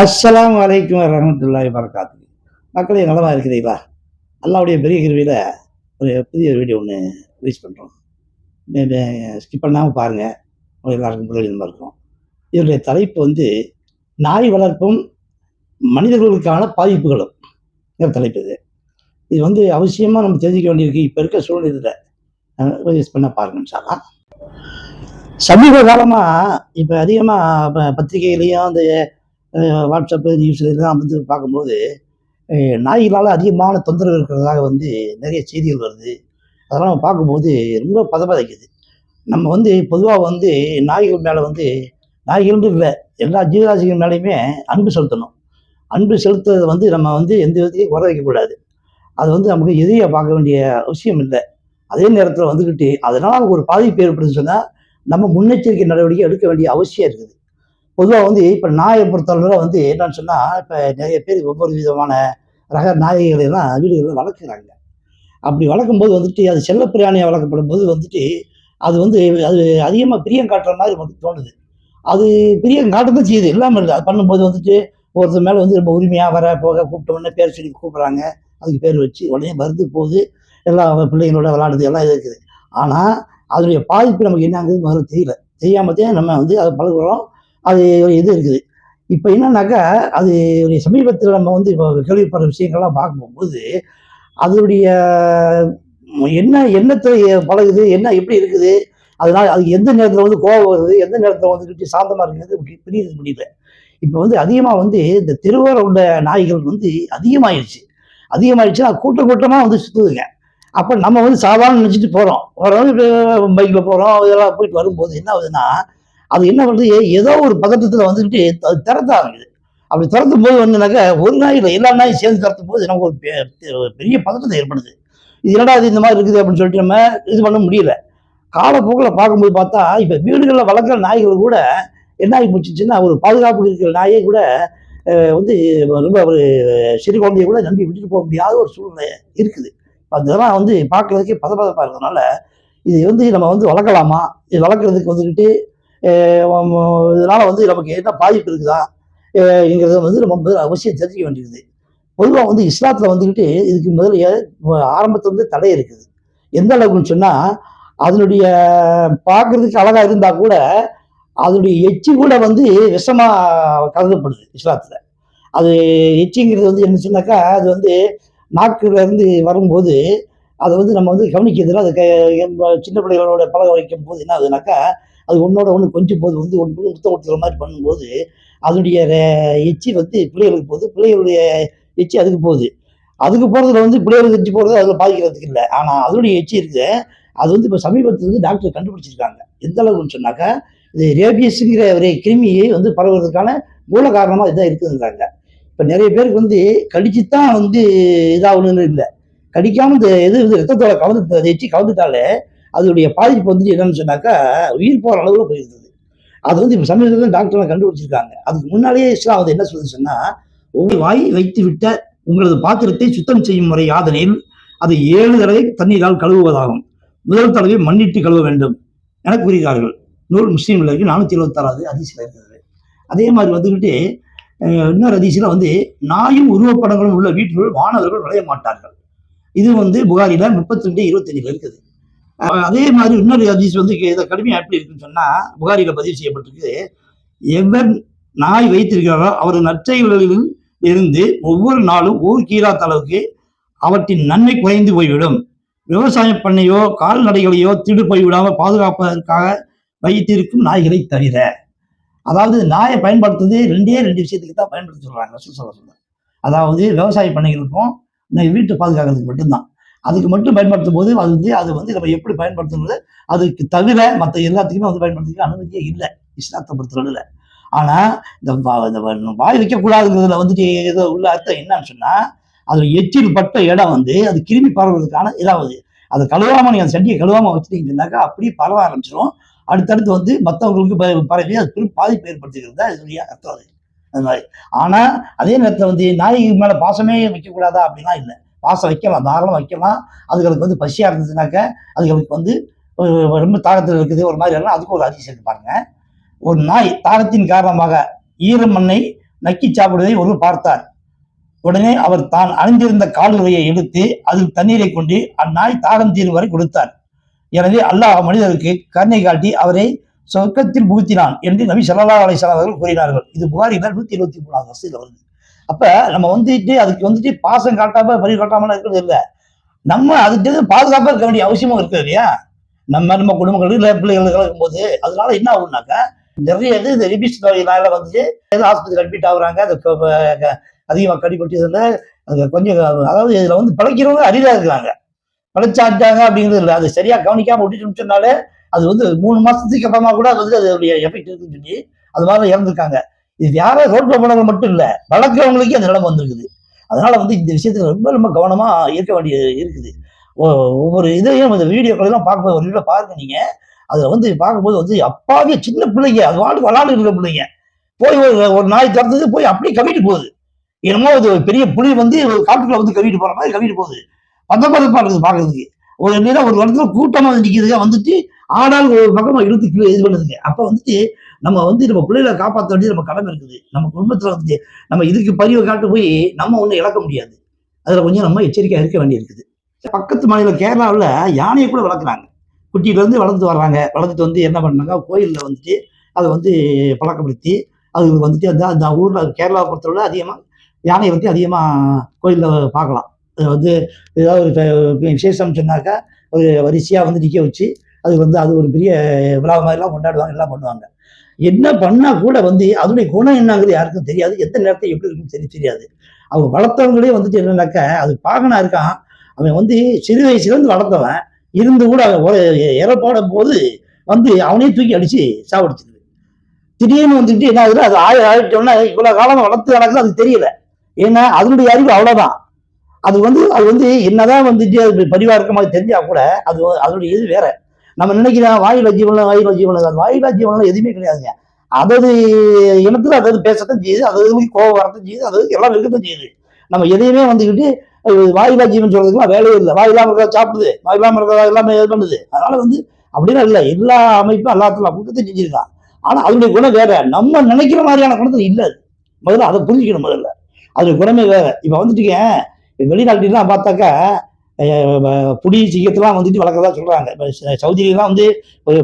அஸ்லாம் வலைக்கும் வரமத்துல்லாஹி வரகாத்து மக்களே நலமாக இருக்கிறீங்களா அல்லாவுடைய பெரிய கிருவியில் ஒரு புதிய வீடியோ ஒன்று ரிலீஸ் பண்ணுறோம் ஸ்கிப் பண்ணாமல் பாருங்கள் உங்களுக்கு எல்லாருக்கும் பிரயோஜனமாக இருக்கும். இதனுடைய தலைப்பு வந்து நாய் வளர்ப்பும் மனிதர்களுக்கான பாதிப்புகளும். தலைப்பு இது? இது வந்து அவசியமாக நம்ம தெரிஞ்சிக்க வேண்டியிருக்கு. இப்போ இருக்க சூழ்நிலையில் யூஸ் பண்ண பாருங்கன்னு சாரா சமீப காலமாக இப்போ அதிகமாக பத்திரிகையிலையும் அந்த வாட்ஸ்அப்பு நியூஸ்ல இதெல்லாம் வந்து பார்க்கும்போது நாய்களால் அதிகமான தொந்தரவு இருக்கிறதாக வந்து நிறைய செய்திகள் வருது. அதெல்லாம் பார்க்கும்போது ரொம்ப பதப்பதைக்குது. நம்ம வந்து பொதுவாக வந்து நாய்கள் மேலே வந்து நாய்கள்னு இல்லை எல்லா ஜீவராசிகள் மேலேயுமே அன்பு செலுத்தணும். அன்பு செலுத்துறதை வந்து நம்ம வந்து எந்த விதத்தையும் குறை வைக்கக்கூடாது அது வந்து நமக்கு எதிரியாக பார்க்க வேண்டிய அவசியம் இல்லை. அதே நேரத்தில் வந்துக்கிட்டு அதனால் ஒரு பாதிப்பு ஏற்படுதுன்னு சொன்னால் நம்ம முன்னெச்சரிக்கை நடவடிக்கை எடுக்க வேண்டிய அவசியம் இருக்குது. பொதுவாக வந்து இப்போ நாயை பொறுத்தளவில் வந்து என்னன்னு சொன்னால் இப்போ நிறைய பேர் ஒவ்வொரு விதமான ரக நாய்களை எல்லாம் வீடுகளில் வளர்க்குறாங்க. அப்படி வளர்க்கும்போது வந்துட்டு அது செல்லப்பிராணியாக வளர்க்கப்படும் போது வந்துட்டு அது வந்து அது அதிகமாக பிரியம் காட்டுற மாதிரி நமக்கு தோணுது. அது பிரியம் காட்டதான் செய்யுது. இல்லாமல் இல்லை. அது பண்ணும்போது வந்துட்டு ஒருத்தர் மேலே வந்து ரொம்ப உரிமையாக வர போக கூப்பிட்ட உடனே பேர் சொல்லி கூப்பிட்றாங்க. அதுக்கு பேர் வச்சு உடனே வருது போகுது எல்லா பிள்ளைங்களோட விளாடுது எல்லாம் இது இருக்குது. ஆனால் அதனுடைய பாதிப்பு நமக்கு என்னங்கிறது முதல்ல தெரியல. தெரியாமத்தே நம்ம வந்து அதை பழகுறோம். அது ஒரு இது இருக்குது. இப்போ என்னன்னாக்கா அது ஒரு சமீபத்தில் நம்ம வந்து இப்போ கேள்விப்படுற விஷயங்கள்லாம் பார்க்கும்போது அதனுடைய என்ன எண்ணத்தை பழகுது என்ன எப்படி இருக்குது அதனால் அது எந்த நேரத்தில் வந்து கோவம் வருது எந்த நேரத்தில் வந்துக்கிட்டு சாந்தமாக இருக்கிறது புரியுது முடியல இப்போ வந்து அதிகமாக வந்து இந்த தெருவோர உள்ள நாய்கள் வந்து அதிகமாகிடுச்சு அதிகமாகிடுச்சுன்னா கூட்டம் கூட்டமாக வந்து சுற்றுதுங்க அப்போ நம்ம வந்து சாதாரண நினச்சிட்டு போகிறோம் ஓரளவு பைக்கில் போகிறோம் இதெல்லாம் போயிட்டு வரும்போது என்ன ஆகுதுன்னா அது என்ன பண்ணுறது ஏதோ ஒரு பதட்டத்தில் வந்துக்கிட்டு திறத்த ஆரம்பிக்குது. அப்படி திறத்தும் போது வந்துனாக்கா ஒரு நாய் இல்லை எல்லா நாயும் சேர்ந்து திறத்தும் போது நமக்கு ஒரு பெ- பெரிய பதட்டத்தை ஏற்படுது. இது என்னடா இது இந்த மாதிரி இருக்குது அப்படின்னு சொல்லிட்டு நம்ம இது பண்ண முடியல. காலப்போக்கில் பார்க்கும்போது பார்த்தா இப்போ வீடுகளில் வளர்க்குற நாய்கள் கூட என்ன ஆகி போச்சுன்னா ஒரு பாதுகாப்பு இருக்கிற நாயே கூட வந்து ரொம்ப ஒரு சிறு குழந்தைய கூட நம்பி விட்டுட்டு போக முடியாத ஒரு சூழ்நிலை இருக்குது. அதெல்லாம் வந்து பார்க்குறதுக்கே பதப்பதப்பாக இருக்கிறதுனால இது வந்து நம்ம வந்து வளர்க்கலாமா? இது வளர்க்குறதுக்கு வந்துக்கிட்டு இதனால் வந்து நமக்கு என்ன பாதிப்பு இருக்குதா? என்கிறத வந்து நம்ம முதல்ல அவசியம் தெரிஞ்சுக்க வேண்டியது. பொதுவாக வந்து இஸ்லாத்தில் வந்துக்கிட்டு இதுக்கு முதல்ல ஆரம்பத்துலேருந்து தடை இருக்குது. எந்த அளவுக்குன்னு சொன்னால் அதனுடைய பார்க்குறதுக்கு அழகாக இருந்தால் கூட அதனுடைய எச்சி கூட வந்து விஷமாக கருதப்படுது இஸ்லாத்தில். அது எச்சிங்கிறது வந்து என்ன சொன்னாக்கா அது வந்து நாக்குலேருந்து வரும்போது அதை வந்து நம்ம வந்து கவனிக்கிறதுல அது க- சின்ன பிள்ளைகளோட பழக வைக்கும் போது என்ன ஆகுதுனாக்கா அது ஒன்றோட ஒன்று கொஞ்சம் போது வந்து ஒன்று முத்தம் கொடுத்துற மாதிரி பண்ணும்போது அதனுடைய எச்சி வந்து பிள்ளைகளுக்கு போகுது பிள்ளைகளுடைய எச்சி அதுக்கு போகுது. அதுக்கு போகிறதுல வந்து பிள்ளைகளுக்கு எச்சி போகிறது அதில் பாதிக்கிறதுக்கு இல்லை. ஆனால் அதனுடைய எச்சி இருக்குது அது வந்து இப்போ சமீபத்தில் வந்து டாக்டர் கண்டுபிடிச்சிருக்காங்க. எந்த அளவுக்குன்னு சொன்னாக்கா இது ரேபியஸுங்கிற ஒரு கிருமியை வந்து பரவுறதுக்கான மூல காரணமாக இதுதான் இருக்குதுங்கிறாங்க இப்போ நிறைய பேருக்கு வந்து கடிச்சு தான் வந்து இதாகணும்னு இல்லை. கடிக்காமல் இந்த இது இது ரத்தத்தோட கலந்து எச்சி கலந்துட்டாலே அதனுடைய பாதிப்பு வந்து என்னன்னு சொன்னாக்கா உயிர் போகிற அளவில் போயிருந்தது. அது வந்து இப்போ சமீபத்தில் டாக்டர்லாம் கண்டுபிடிச்சிருக்காங்க. அதுக்கு முன்னாலேயே இஸ்லாம் வந்து என்ன சொல்லுது சொன்னால் உங்கள் வாய் வைத்து விட்ட உங்களது பாத்திரத்தை சுத்தம் செய்யும் முறை யாதனையில் அதை ஏழு தடவை தண்ணீரால் கழுவுவதாகும். முதல் தடவை மண்ணிட்டு கழுவ வேண்டும். என கூறுகிறார்கள் நூல் முஸ்லீம்ல இருக்கு நானூற்றி எழுபத்தாறாவது அதிசயில் இருக்கிறது. அதே மாதிரி வந்துக்கிட்டு இன்னொரு அதிசயில் வந்து நாயும் உருவப்படங்களும் உள்ள வீட்டுக்குள் மாணவர்கள் நுழைய மாட்டார்கள். இது வந்து புகாரில முப்பத்தி ரெண்டு இருபத்தஞ்சில் இருக்குது. அதே மாதிரி இன்னொரு அதிசயம் வந்து இதை கடுமையாக எப்படி இருக்குன்னு சொன்னால் புகாரியில் பதிவு செய்யப்பட்டிருக்கு. எவர் நாய் வைத்திருக்கிறாரோ அவர் நற்செயல்களில் இருந்து ஒவ்வொரு நாளும் ஊர் கீராத்த அளவுக்கு அவற்றின் நன்மை குறைந்து போய்விடும். விவசாய பண்ணையோ கால்நடைகளையோ திடு போய்விடாமல் பாதுகாப்பதற்காக வைத்திருக்கும் நாய்களை தவிர. அதாவது நாயை பயன்படுத்துறது ரெண்டே ரெண்டு விஷயத்துக்கு தான் பயன்படுத்த சொல்கிறாங்க ரசூல் சொல்ல அதாவது விவசாய பண்ணைகளுக்கும் வீட்டு பாதுகாக்கிறதுக்கு மட்டும்தான். அதுக்கு மட்டும் பயன்படுத்தும் போது அது வந்து அது வந்து நம்ம எப்படி பயன்படுத்தணுங்கிறது அதுக்கு தவிர மற்ற எல்லாத்துக்குமே வந்து பயன்படுத்திக்க அனுமதியே இல்லை. இஸ்லாத்தை பொறுத்தவரையில் ஆனால் இந்த வா- இந்த வாய் வைக்கக்கூடாதுங்கிறதுல வந்துட்டு ஏதோ உள்ள அர்த்தம் என்னன்னு சொன்னால் அது எச்சில் பட்ட இடம் வந்து அது கிருமி பரவுறதுக்கான இதாகுது அதை கழுவாம நீங்கள் அந்த சட்டியை கழுவாம வச்சுட்டீங்கன்னாக்கா அப்படியே பரவ ஆரம்பிச்சிடும் அடுத்தடுத்து வந்து மற்றவங்களுக்கு ப- பரவி அது பெரும் பாதிப்பு ஏற்படுத்துகிறது தான் இதனுடைய அர்த்தம் அது. அது மாதிரி. ஆனால் அதே நேரத்தில் வந்து நாய் மேலே பாசமே வைக்கக்கூடாதா அப்படின்னா இல்லை. பாசம் வைக்கலாம் தாராளம் வைக்கலாம். அதுகளுக்கு வந்து பசியா இருந்துச்சுனாக்க அதுகளுக்கு வந்து ரொம்ப தாகத்தில் இருக்குது ஒரு மாதிரி எல்லாம் அதுக்கு ஒரு அதிசயம் இருக்கு பாருங்க. ஒரு நாய் தாகத்தின் காரணமாக ஈர மண்ணை நக்கி சாப்பிடுவதை ஒருவர் பார்த்தார். உடனே அவர் தான் அணிந்திருந்த காலுறையை எடுத்து அதில் தண்ணீரை கொண்டு அந்நாய் தாகம் தீரும் வரை கொடுத்தார். எனவே அல்லாஹ் மனிதருக்கு கருணை காட்டி அவரை சொர்க்கத்தில் புகுத்தினான் என்று நபி சல்லா அலைஹி அவர்கள் கூறினார்கள். இது புகாரில நூத்தி இருபத்தி மூணாவது வருஷத்தில் வருது. அப்ப நம்ம வந்துட்டு அதுக்கு வந்துட்டு பாசம் காட்டாம வரி காட்டாமலாம் இருக்கிறது இல்லை. நம்ம அதுக்கு பாதுகாப்பா இருக்க வேண்டிய அவசியமும் இருக்குது இல்லையா? நம்ம நம்ம குடும்பங்கள் இல்லை பிள்ளைகள் இருக்கும்போது அதனால என்ன ஆகும்னாக்கா நிறைய இது இந்த ரிபிஸ் நோயினால வந்துட்டு ஆஸ்பத்திரி அட்மிட் ஆகுறாங்க. அது அதிகமாக கடி அது கொஞ்சம் அதாவது இதில் வந்து பிழைக்கிறவங்க அரிதாக இருக்கிறாங்க பிழைச்சாட்டாங்க அப்படிங்கிறது இல்லை. அது சரியா கவனிக்காம விட்டுட்டு சொன்னாலே அது வந்து மூணு மாசத்துக்கு அப்புறமா கூட அது வந்து அதோடைய எஃபெக்ட் இருக்குன்னு சொல்லி அது மாதிரி இறந்துருக்காங்க. இது யாரோ ரோட்ல போனவங்க மட்டும் இல்லை வளர்க்குறவங்களுக்கே அந்த நிலைமை வந்திருக்குது. அதனால வந்து இந்த விஷயத்துல ரொம்ப ரொம்ப கவனமா இருக்க வேண்டியது இருக்குது. ஒவ்வொரு இதையும் இந்த வீடியோ எல்லாம் பார்க்கும்போது ஒரு வீடியோ பாருங்க நீங்க. அதுல வந்து பார்க்கும்போது வந்து அப்பாவே சின்ன பிள்ளைங்க அது வாடு விளாண்டு இருக்கிற பிள்ளைங்க. போய் ஒரு ஒரு நாய் திறந்தது போய் அப்படியே கவிட்டு போகுது. என்னமோ அது ஒரு பெரிய புலி வந்து ஒரு காட்டுக்குள்ள வந்து கவிட்டு போற மாதிரி கவிட்டு போகுது. பத பதப்பா இருக்குது பாக்குறதுக்கு ஒரு நேரம் ஒரு இடத்துல கூட்டமா வந்து வந்துட்டு ஆடால் ஒரு பக்கமா இழுத்து கீழே இது பண்ணுதுங்க. அப்ப வந்துட்டு நம்ம வந்து நம்ம பிள்ளைகளை காப்பாற்ற வேண்டியது நம்ம கடமை இருக்குது. நம்ம குடும்பத்துல வந்து நம்ம இதுக்கு பரிவை காட்டு போய் நம்ம ஒண்ணு இழக்க முடியாது. அதுல கொஞ்சம் நம்ம எச்சரிக்கையாக இருக்க வேண்டியிருக்குது. பக்கத்து மாநிலம் கேரளாவில் யானையை கூட வளர்க்குறாங்க. குட்டியிலேருந்து வளர்த்து வர்றாங்க. வளர்த்துட்டு வந்து என்ன பண்ணாங்க? கோயிலில் வந்துட்டு அதை வந்து பழக்கப்படுத்தி அது வந்துட்டு அந்த அந்த ஊரில் கேரளாவை பொறுத்தவரை அதிகமாக யானையை வந்து அதிகமாக கோயிலில் பார்க்கலாம். அது வந்து ஏதாவது ஒரு விசேஷம் சொன்னாக்கா ஒரு வரிசையாக வந்து நிற்க வச்சு அது வந்து அது ஒரு பெரிய விழா மாதிரிலாம் கொண்டாடுவாங்க எல்லாம் பண்ணுவாங்க. என்ன பண்ணால் கூட வந்து அதனுடைய குணம் என்னங்கிறது யாருக்கும் தெரியாது. எந்த நேரத்தை எப்படி இருக்குன்னு தெரிய தெரியாது. அவங்க வளர்த்தவங்களே வந்துட்டு என்னன்னாக்கா அது பாகனா இருக்கான். அவன் வந்து சிறு வயசுலேருந்து வளர்த்தவன். இருந்து கூட அவன் ஒரு இறப்பாடும் போது வந்து அவனே தூக்கி அடிச்சு சாவடிச்சிருது. திடீர்னு வந்துட்டு என்ன ஆகுது அது ஆயிரம் ஆயிட்டோம்னா இவ்வளவு காலம் வளர்த்து நடக்குது அது தெரியல. ஏன்னா அதனுடைய அறிவு அவ்வளவுதான். அது வந்து அது வந்து என்னதான் வந்துட்டு அது பரிவா தெரிஞ்சா கூட அது அதனுடைய இது வேற. நம்ம நினைக்கிறோம் வாயில ஜீவனம் வாயில ஜீவனம் அது வாயிலா ஜீவனம் எதுவுமே கிடையாதுங்க. அதது இனத்துல அதாவது பேசத்தான் செய்யுது அதாவது கோவம் வரத்தான் செய்யுது அது எல்லாம் இருக்கத்தான் செய்யுது. நம்ம எதையுமே வந்துக்கிட்டு வாயிலா ஜீவன் சொல்றதுக்குலாம் வேலையே இல்லை. வாயிலாம இருக்கிறத சாப்பிடுது வாயிலாம இருக்கிறதா எல்லாமே இது பண்ணுது. அதனால வந்து அப்படிலாம் இல்லை. எல்லா அமைப்பும் எல்லாத்துல கூட்டத்தை செஞ்சிருக்கான் ஆனா அதனுடைய குணம் வேற. நம்ம நினைக்கிற மாதிரியான குணத்துல இல்லை அது. முதல்ல அதை புரிஞ்சுக்கணும் முதல்ல. அதனுடைய குணமே வேற. இப்ப வந்துட்டுங்க வெளிநாட்டுலாம் பார்த்தாக்கா புலி சிங்கத்தெல்லாம் வந்துட்டு வளர்க்கறதா சொல்கிறாங்க இப்ப சவுதியிலாம் வந்து ஒரு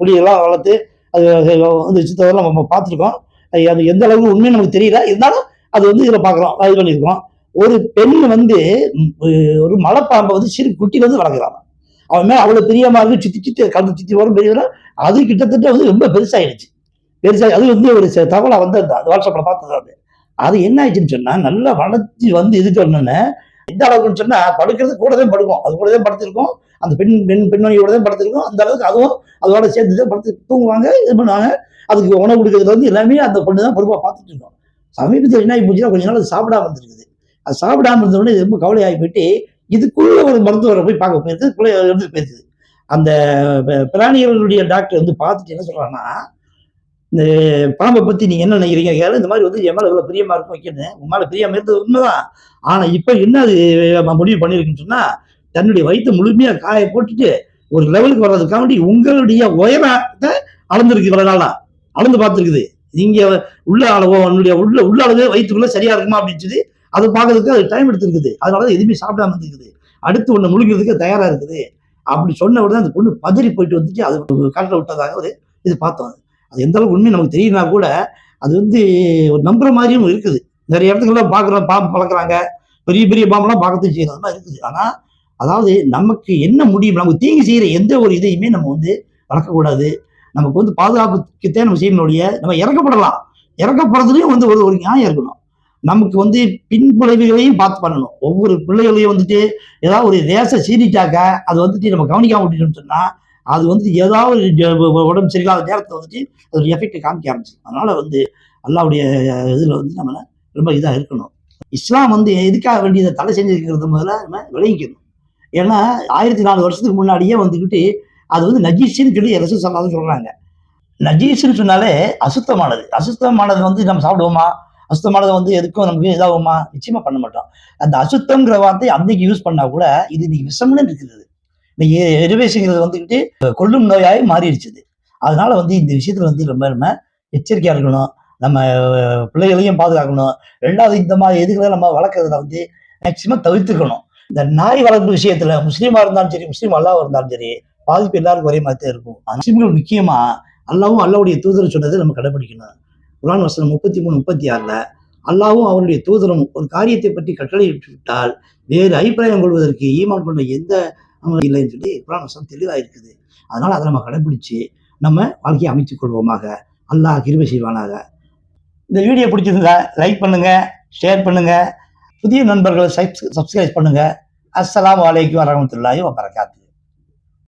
புலியெல்லாம் வளர்த்து அது வந்து சித்தவரெல்லாம் நம்ம பார்த்துருக்கோம். அது எந்த அளவுக்கு உண்மையும் நமக்கு தெரியல. இருந்தாலும் அது வந்து இதில் பார்க்குறோம் இது பண்ணியிருக்கோம். ஒரு பெண் வந்து ஒரு மலைப்பாம்பை வந்து சிறு குட்டியில வந்து வளர்க்குறாங்க அவன் மேலே அவ்வளோ பிரியமா இருக்கு சுத்தி சுத்தி கலந்து சுத்தி வரும் பெரிய அது கிட்டத்தட்ட வந்து ரொம்ப பெருசாகிடுச்சு பெருசாக அது வந்து ஒரு ச- வந்திருந்தா அது அந்த வாட்ஸ்அப்பில் பார்த்தது அது. அது என்ன ஆயிடுச்சுன்னு சொன்னால் நல்லா வளர்ச்சி வந்து இது சொன்னோன்னே எந்த அளவுக்குன்னு சொன்னா படுக்கிறது கூட தான் படுக்கும். அது கூட தான் படுத்திருக்கும். அந்த பெண் பெண் பெண்மணியோட தான் படுத்திருக்கும். அந்த அளவுக்கு அதுவும் அதோட சேர்ந்து தான் படுத்து தூங்குவாங்க இது பண்ணுவாங்க. அதுக்கு உணவு கொடுக்கறது வந்து எல்லாமே அந்த பொண்ணு தான் பொறுப்பாக பார்த்துட்டு இருக்கோம் சமீபத்தில் என்ன ஆகி போச்சுன்னா கொஞ்ச நாள் சாப்பிடாம இருந்திருக்குது. அது சாப்பிடாம இருந்தோடனே ரொம்ப கவலையாகி போயிட்டு இதுக்குள்ளே ஒரு மருத்துவரை போய் பார்க்க போயிருக்கு பிள்ளை இருந்து போயிருக்குது அந்த பிராணிகளுடைய டாக்டர் வந்து பார்த்துட்டு என்ன சொல்றாங்கன்னா இந்த பாம்பை பத்தி நீங்க என்ன நினைக்கிறீங்க? கேளு இந்த மாதிரி வந்து என் மேல இவ்வளவு பிரியமா இருக்கும் வைக்கணும் உன் மேல பிரியமா இருந்தது உண்மைதான். ஆனா இப்ப என்ன அது நம்ம முடிவு பண்ணிருக்குன்னு சொன்னா தன்னுடைய வயிற்று முழுமையா காய போட்டுட்டு ஒரு லெவலுக்கு வர்றதுக்காண்டி உங்களுடைய உயரத்தை அளந்துருக்கு இவ்வளவு நாளா அளந்து பார்த்துருக்குது. இங்கே உள்ள அளவோ உன்னுடைய உள்ள உள்ள அளவு வயிற்றுக்குள்ள சரியா இருக்குமா அப்படின்னு சொல்லி அதை பார்க்கறதுக்கு அது டைம் எடுத்துருக்குது. அதனால எதுவுமே சாப்பிடாம இருந்துருக்குது அடுத்து ஒன்று முழுகிறதுக்கு தயாரா இருக்குது. அப்படி சொன்ன உடனே அந்த பொண்ணு பதறி போயிட்டு வந்துட்டு அது காட்டில் விட்டதாக ஒரு இது பார்த்தோம். அது எந்த அளவுக்கு உண்மை நமக்கு தெரியுதுனா கூட அது வந்து ஒரு நம்புற மாதிரியும் இருக்குது. நிறைய இடத்துக்கெல்லாம் பார்க்குறோம் பாம்பு பழக்கிறாங்க பெரிய பெரிய பாம்பெல்லாம் பார்க்கறது செய்யறது மாதிரி இருக்குது. ஆனால் அதாவது நமக்கு என்ன முடியும் நமக்கு தீங்கு செய்கிற எந்த ஒரு இதையுமே நம்ம வந்து வளர்க்கக்கூடாது. நமக்கு வந்து பாதுகாப்புக்குத்தான் நம்ம செய்யணும் ஒழிய நம்ம இறக்கப்படலாம். இறக்கப்படுறதுலையும் வந்து ஒரு ஒரு நியாயம் இருக்கணும். நமக்கு வந்து பின்விளைவுகளையும் பார்த்து பண்ணணும். ஒவ்வொரு பிள்ளைகளையும் வந்துட்டு ஏதாவது ஒரு ரேச சீரிட்டாக்க அது வந்துட்டு நம்ம கவனிக்காம விட்டுட்டோம்னு சொன்னால் அது வந்து ஏதாவது ஒரு உடம்பு சரியில்லாத நேரத்தில் வந்துட்டு ஒரு எஃபெக்ட் காமிக்க ஆரம்பிச்சு அதனால் வந்து அல்லாவுடைய இதில் வந்து நம்ம ரொம்ப இதாக இருக்கணும். இஸ்லாம் வந்து எதுக்காக வேண்டியதை தடை செஞ்சுருக்கிறது முதல்ல நம்ம விளங்கிக்கணும். ஏன்னா ஆயிரத்தி நாலு வருஷத்துக்கு முன்னாடியே வந்துக்கிட்டு அது வந்து நஜீஸ்ன்னு சொல்லி ரசூ சொல்லாத சொல்கிறாங்க நஜீஸ்ன்னு சொன்னாலே அசுத்தமானது. அசுத்தமானது வந்து நம்ம சாப்பிடுவோமா? அசுத்தமானது வந்து எதுக்கும் நமக்கு இதாகுமா? நிச்சயமாக பண்ண மாட்டோம். அந்த அசுத்தங்கிற வார்த்தை அன்னைக்கு யூஸ் பண்ணால் கூட இது இன்னைக்கு விஷம்னு இருக்குது. இன்னைக்கு எரிவேசிங்கிறது வந்துக்கிட்டு கொல்லும் நோயாய் மாறிடுச்சுது. அதனால வந்து இந்த விஷயத்துல வந்து ரொம்ப நம்ம எச்சரிக்கையா இருக்கணும். நம்ம பிள்ளைகளையும் பாதுகாக்கணும். ரெண்டாவது இந்த மாதிரி எதுகளை நம்ம வளர்க்கறதுல வந்து மேக்சிமம் தவிர்த்துக்கணும் இந்த நாய் வளர்ப்பு விஷயத்துல முஸ்லீமா இருந்தாலும் சரி முஸ்லீம் அல்லாவும் இருந்தாலும் சரி பாதிப்பு எல்லாருக்கும் ஒரே மாதிரி தான் இருக்கும். ஆனா, முஸ்லீம்கள் முக்கியமா அல்லாவும் அல்லாவுடைய தூதர் சொன்னதை நம்ம கடைபிடிக்கணும் குரான் வசனம் முப்பத்தி மூணு முப்பத்தி ஆறுல அல்லாவும் அவருடைய தூதரும் ஒரு காரியத்தை பற்றி கட்டளையிட்டு விட்டால் வேறு அபிப்பிராயம் கொள்வதற்கு ஈமான் கொண்ட எந்த அமலும் இல்லைன்னு சொல்லி குரான் வசனம் தெளிவாக இருக்குது அதனால் அதை நம்ம கடைபிடிச்சு நம்ம வாழ்க்கையை அமைத்துக் கொள்வோமாக. அல்லாஹ் கிருபை செய்வானாக. இந்த வீடியோ பிடிச்சிருந்தா லைக் பண்ணுங்கள் ஷேர் பண்ணுங்கள் புதிய நண்பர்களை சப்ஸ்கிரைப் பண்ணுங்கள் அஸ்லாம் வலைக்கும் வரமத்துல்லாஹி வரகாத்து